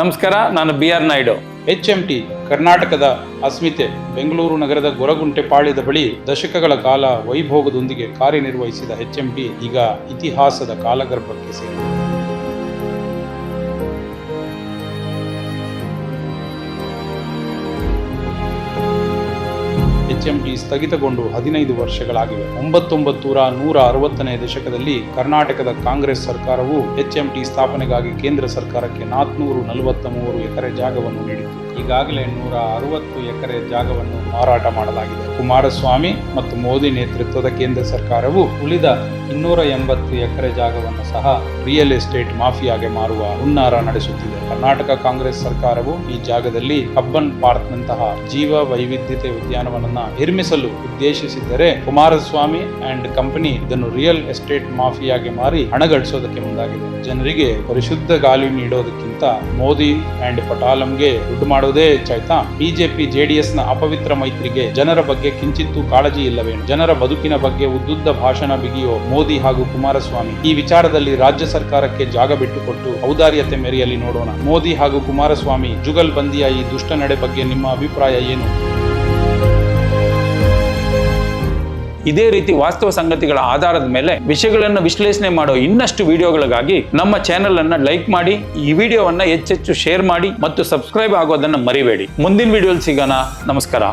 ನಮಸ್ಕಾರ, ನಾನು B R Naidu. H M T, ಕರ್ನಾಟಕದ ಅಸ್ಮಿತೆ, ಬೆಂಗಳೂರು ನಗರದ ಗೊರಗುಂಟೆ ಪಾಳ್ಯದ ಬಳಿ ದಶಕಗಳ ಕಾಲ ವೈಭೋಗದೊಂದಿಗೆ ಕಾರ್ಯನಿರ್ವಹಿಸಿದ ಎಚ್ ಎಂ ಟಿ ಈಗ ಇತಿಹಾಸದ ಕಾಲಗರ್ಭಕ್ಕೆ ಸೇರಿದೆ. ಎಚ್ಎಂಟಿ ಸ್ಥಗಿತಗೊಂಡು ಹದಿನೈದು ವರ್ಷಗಳಾಗಿವೆ. ಒಂಬತ್ತೊಂಬತ್ತೂರ ನೂರ ಅರವತ್ತನೇ ದಶಕದಲ್ಲಿ ಕರ್ನಾಟಕದ ಕಾಂಗ್ರೆಸ್ ಸರ್ಕಾರವು ಎಚ್ಎಂಟಿ ಸ್ಥಾಪನೆಗಾಗಿ ಕೇಂದ್ರ ಸರ್ಕಾರಕ್ಕೆ ನಾಲ್ಕುನೂರು ನಲವತ್ತ ಮೂರು ಎಕರೆ ಜಾಗವನ್ನು ನೀಡಿತು ಈಗಾಗಲೇ ನೂರ ಅರವತ್ತು ಎಕರೆ ಜಾಗವನ್ನು ಮಾರಾಟ ಮಾಡಲಾಗಿದೆ. ಕುಮಾರಸ್ವಾಮಿ ಮತ್ತು ಮೋದಿ ನೇತೃತ್ವದ ಕೇಂದ್ರ ಸರ್ಕಾರವು ಉಳಿದ ಇನ್ನೂರ ಎಂಬತ್ತು ಎಕರೆ ಜಾಗವನ್ನು ಸಹ ರಿಯಲ್ ಎಸ್ಟೇಟ್ ಮಾಫಿಯಾಗೆ ಮಾರುವ ಹುನ್ನಾರ ನಡೆಸುತ್ತಿದೆ. ಕರ್ನಾಟಕ ಕಾಂಗ್ರೆಸ್ ಸರ್ಕಾರವು ಈ ಜಾಗದಲ್ಲಿ ಕಬ್ಬನ್ ಪಾರ್ಕ್ನಂತಹ ಜೀವ ವೈವಿಧ್ಯತೆ ಉದ್ಯಾನವನನ್ನ ನಿರ್ಮಿಸಲು ಉದ್ದೇಶಿಸಿದ್ದರೆ ಕುಮಾರಸ್ವಾಮಿ ಅಂಡ್ ಕಂಪನಿ ಇದನ್ನು ರಿಯಲ್ ಎಸ್ಟೇಟ್ ಮಾಫಿಯಾಗೆ ಮಾರಿ ಹಣ ಗಳಿಸೋದಕ್ಕೆ ಮುಂದಾಗಿದೆ. ಜನರಿಗೆ ಪರಿಶುದ್ಧ ಗಾಳಿ ನೀಡೋದಕ್ಕಿಂತ ಮೋದಿ ಅಂಡ್ ಪಟಾಲಂಗೆ ದುಡ್ಡು ಮಾಡೋದೇ ಚೈತ. ಬಿಜೆಪಿ ಜೆಡಿಎಸ್ನ ಅಪವಿತ್ರ ಮೈತ್ರಿಗೆ ಜನರ ಬಗ್ಗೆ ಕಿಂಚಿತ್ತೂ ಕಾಳಜಿ ಇಲ್ಲವೇನು? ಜನರ ಬದುಕಿನ ಬಗ್ಗೆ ಉದ್ದುದ್ದ ಭಾಷಣ ಬಿಗಿಯೋ ಮೋದಿ ಹಾಗೂ ಕುಮಾರಸ್ವಾಮಿ. ಈ ವಿಚಾರದಲ್ಲಿ ರಾಜ್ಯ ಸರ್ಕಾರಕ್ಕೆ ಜಾಗ ಬಿಟ್ಟುಕೊಟ್ಟು ಔದಾರ್ಯತೆ ಮೆರೆಯಲಿ ನೋಡೋಣ. ಮೋದಿ ಹಾಗೂ ಕುಮಾರಸ್ವಾಮಿ ಜುಗಲ್ ಬಂದಿಯ ಈ ದುಷ್ಟ ನಡೆ ಬಗ್ಗೆ ನಿಮ್ಮ ಅಭಿಪ್ರಾಯ ಏನು? ಇದೇ ರೀತಿ ವಾಸ್ತವ ಸಂಗತಿಗಳ ಆಧಾರದ ಮೇಲೆ ವಿಷಯಗಳನ್ನು ವಿಶ್ಲೇಷಣೆ ಮಾಡೋ ಇನ್ನಷ್ಟು ವಿಡಿಯೋಗಳಿಗಾಗಿ ನಮ್ಮ ಚಾನೆಲ್ ಅನ್ನ ಲೈಕ್ ಮಾಡಿ, ಈ ವಿಡಿಯೋವನ್ನ ಹೆಚ್ಚೆಚ್ಚು ಶೇರ್ ಮಾಡಿ ಮತ್ತು ಸಬ್ಸ್ಕ್ರೈಬ್ ಆಗೋದನ್ನ ಮರಿಬೇಡಿ. ಮುಂದಿನ ವಿಡಿಯೋಲಿ ಸಿಗೋಣ. ನಮಸ್ಕಾರ.